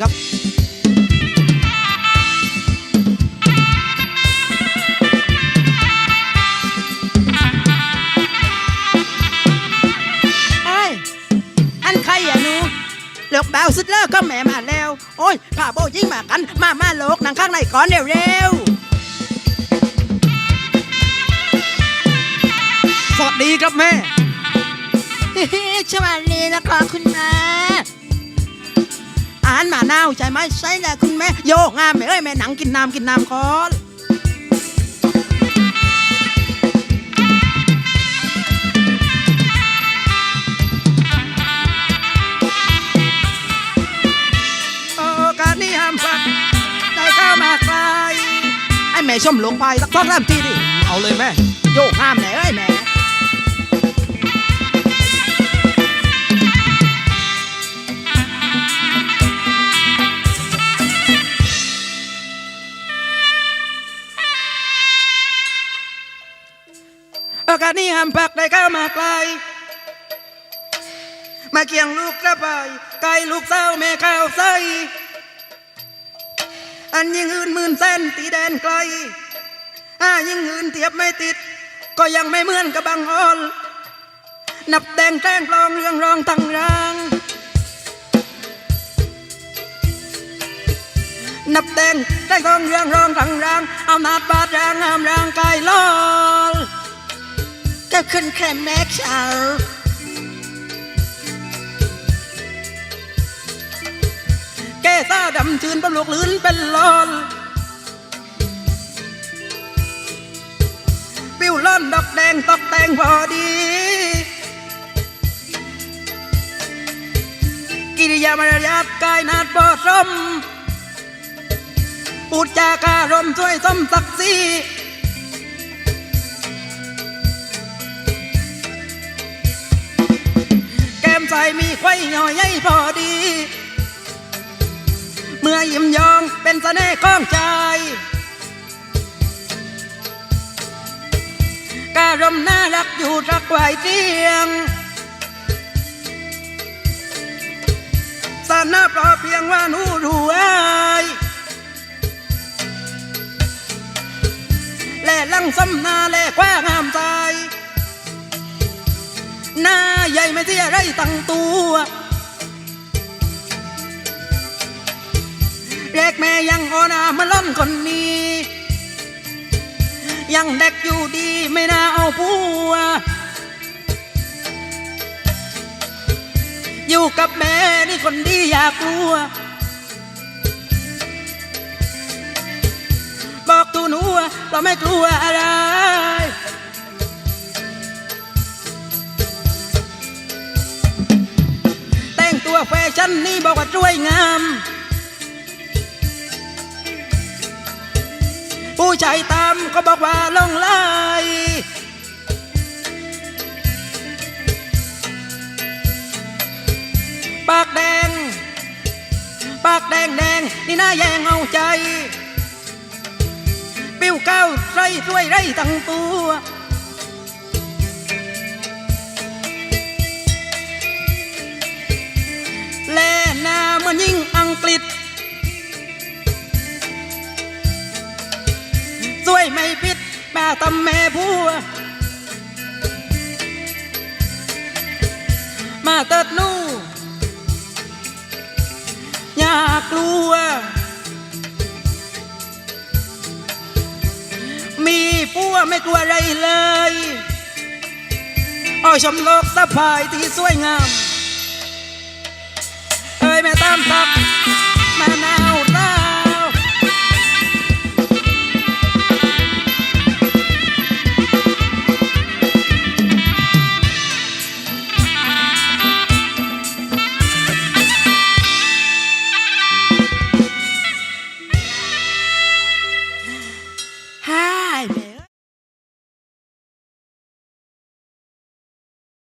ครับไอ้ยอันใครอะหนูเลือกแบวสุดเลิกก็แม่มาแล้ว โอ้ยพาโบยิงมากัน มามาโลกหนังข้างในก่อนเร็วเร็วสวัสดีครับแม่ๆสวัสดีนะคะคุณแม่อ่านมาหนาใช่ไหมใช่แหละคุณแม่โยกงามแม่เอ้ยแม่หนังกินน้ำกินน้ำก่อนโอกาสนี้ห้ามพลาดได้เข้ามาไกลไอ้แม่ชมหลวงไปสักสองสามทีดิ เอาเลยแม่ โยกห้ามแหน่ โอกาสนี้ห้ามพักได้เข้ามาไกล มาเคียงลูกกระไปไกลลูกเศร้าแม่ข้าวใสอันยิ่งอื่นหมื่นแสนตีแดนไกลถ้ายิ่งอื่นเทียบไม่ติด ก็ยังไม่เหมือนกับบางฮอลนับแดงแจ้งกลองเรื่องรองตั้งรางนับแดงแจ้งกลองเรื่องรองตั้งรางเอานาดบาดรางงามรางกายลอ ลก็ขึ้นแค่แม็กซ์เอาแก้ตาดำชื่นประลูกลื่นเป็นลอลปิ้วล่อนดอกแดงตอกแตงพอดี กิริยามารยาทกายนาดบอสมพูดจาการมช่วยสมศักดิ์ศรี ใสมีไข่ย่อยใยพอดี เมื่อยิ้มยองเป็นเสน่ห์ของใจการมน่ารักอยู่รักไว้เตียงสานาเพราเพียงว่านูรวยและลังสำนาและแควงาม น้าใหญ่ไม่เสียไรตั้งตัวแรกแม่ยังอ่อนามาล้นคนนี้ ยังเด็กอยู่ดีไม่น่าเอาผัว อยู่กับแม่นี่คนดีอย่ากลัว บอกตูหนูว่าเราไม่กลัวอะไร นนี่บอกว่าช่วยงาม ผู้ชายตามก็บอกว่าลงไล่ปากแดง ปากแดงแดงนี่น่าแยงเอาใจ ปิ้วเก้าไรช่วยไรตั้งตัว วยไม่ผิดแม่ตำแม่ผัวมาเติดนู่อยากลัว มีผัวไม่กลัวอะไรเลยอ้อยชมโลกสะพายที่สวยงาม เอ้ยแม่ตามตัก